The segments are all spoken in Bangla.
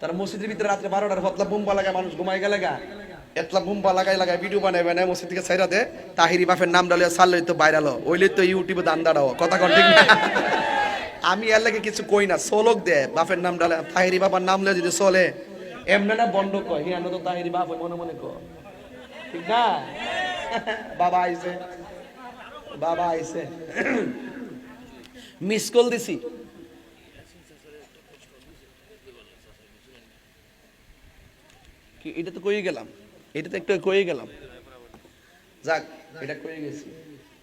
তারা মসজিদের ভিতরে রাত্রে বারোটার হতলা বুম্বা লাগায় মানুষ ঘুমাই গেলে গা। এতলা বুম্বা লাগাই লাগাই ভিডিও বানাই বানাই মসজিদ থেকে ছাইরা দে, তাহিরি বাপের নাম ডালিয়া সারলই তো বাইরালো ওইলে তো ইউটিউবে দান দাঁড়াও কথা কন ঠিক না? আমি এর লাগে কিছু কই না, সোলক দে, বাপের নাম ডালে তাহিরি বাবার নাম লে যদি চলে। এমনি না বন্ধ কয়, হিয়ানো তো তাহিরি বাপ মনে মনে কয়। ঠিক না? বাবা আইছে। বাবা আইছে। মিস কল দিছি। কি এটা তো কই গেলাম। এটা তো একটু কই গেলাম। যাক এটা কই গেছি।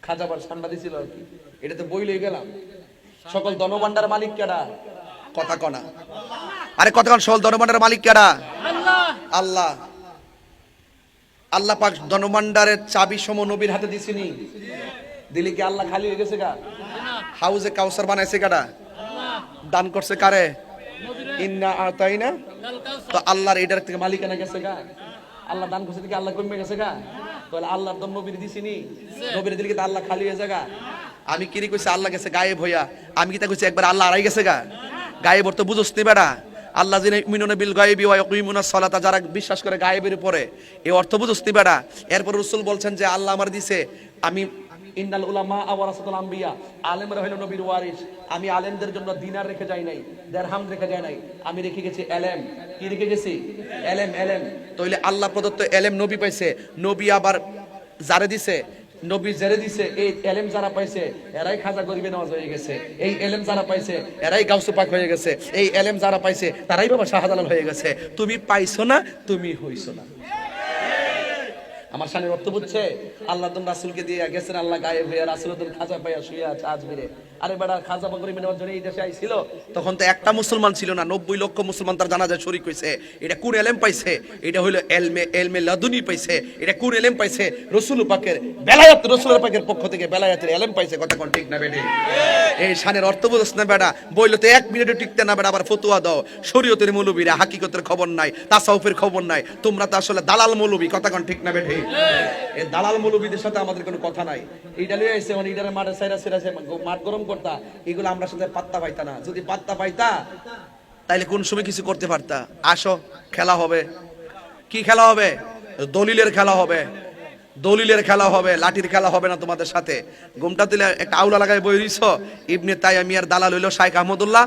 খাজাবার সান্ডা দিছিল আর কি। এটা তো বই লই গেলাম। সকল ধনভাণ্ডার মালিক কেডা? কথা কনা আরে কতক্ষণ সকল ধনভাণ্ডার মালিক কেডা? আল্লাহ। আল্লাহ পাক ধনভাণ্ডারের চাবি সম নবীর হাতে দিছিনি। দিলি কি আল্লাহ খালি হয়ে গেছে গা? হাউজে কাউসার বানাইছে কাটা দান করছে কারে? ইন্না আতাই না তো আল্লাহর এটার থেকে মালিকানা গেছে গা। আল্লাহ দান করছে থেকে আল্লাহ কমে গেছে গা। তাহলে আল্লাহর দম নবীর দিছিনি নবীর দিলে কি আল্লাহ খালি হয়ে গা। আমি কিরি কইছি, আল্লাহ গেছে গায়েব হইয়া। আমি কি তা কইছি, একবার আল্লাহ আড়াই গেছে গা। গায়েব তো বুঝোস নি বেড়া আল্লাহ যিনি মিনুনা বিল গায়েবি ওয়া ইয়াকুমুনা সালাতা, যারা বিশ্বাস করে গায়েবের উপরে এই অর্থ বুঝোস নি বেড়া এরপর রাসূল বলছেন যে, আল্লাহ আমার দিছে, আমি ইন্নাল উলামা আওয়ারাসাতুল আম্বিয়া। আলেমরা হলো নবীর ওয়ারিস। আমি আলেমদের জন্য দিনার রেখে যাই নাই দেরহাম রেখে যাই নাই। আমি রেখে গেছি এলেম। কি রেখে গেছি? এলেম এলেম। তাইলে আল্লাহ প্রদত্ত এলেম নবী পাইছে। নবী আবার যারে দিছে? নবী জেরে দিছে, এই এলেম যারা পাইছে, এরাই খাজা গরিবে নামাজ হয়ে গেছে। এই এলেম যারা পাইছে, এরাই গাউসু পাক হয়ে গেছে। এই এলেম যারা পাইছে, তারাই বাবা শাহজালাল হয়ে গেছে। তুমি পাইছো না, তুমি হইছো না। আমার সামনে অর্থ বুঝছে? আল্লাহ তুমি রাসুলকে দিয়ে গেছেন, আল্লাহ গায়ে হয়ে রাসুল তুমি খাজা পাইয়া শুয়ে আছে আজমিরে আরে বেটা, খাজা বকরি নেওয়ার জন্য এই দেশে আইছিল। তখন তো একটা মুসলমান ছিল না, নব্বই লক্ষ মুসলমান তার জানাজা শরিক হয়েছে এটা কোন এলেম পাইছে? এটা হইল এলমে এলমে লাদুনি পাইছে। এটা কোন এলেম পাইছে? রসুল পাকের, বেলায়াত রসুলের পাকের পক্ষ থেকে বেলায়াতের এলেম পাইছে। কথা কোন ঠিক না বেটে? এই শানের অর্থ বুঝছ না বেটা? বইলো তো এক মিনিটে টিকতে না বেটা, আবার ফতুয়া দাও। শরীয়তের মৌলবীরা হাকিকতের খবর নাই, তাসাউফের খবর নাই। তোমরা তো আসলে দালাল মৌলবী, কথা কোন ঠিক না বেটে? এই দালাল মৌলবীদের সাথে আমাদের কোনো কথা নাই। এইটা লিয়ে আইছে মানে ইটারে মাঠে সাইরা সাইরা মাঠ গরম করতা, এগুলো আমরা সাথে পাত্তা পাইতা না। যদি পাত্তা পাইতা, তাইলে কোন সময় কিছু করতে পারতা? আসো, খেলা হবে। কি খেলা হবে? দলিলের খেলা হবে। দলিলের খেলা হবে, লাঠির খেলা হবে না তোমাদের সাথে। ঘুমটা দিলে একটা আউলা লাগায় বই রইছ ইবনে তাই আমি আর দালাল হইল শাইখ আহমদুল্লাহ।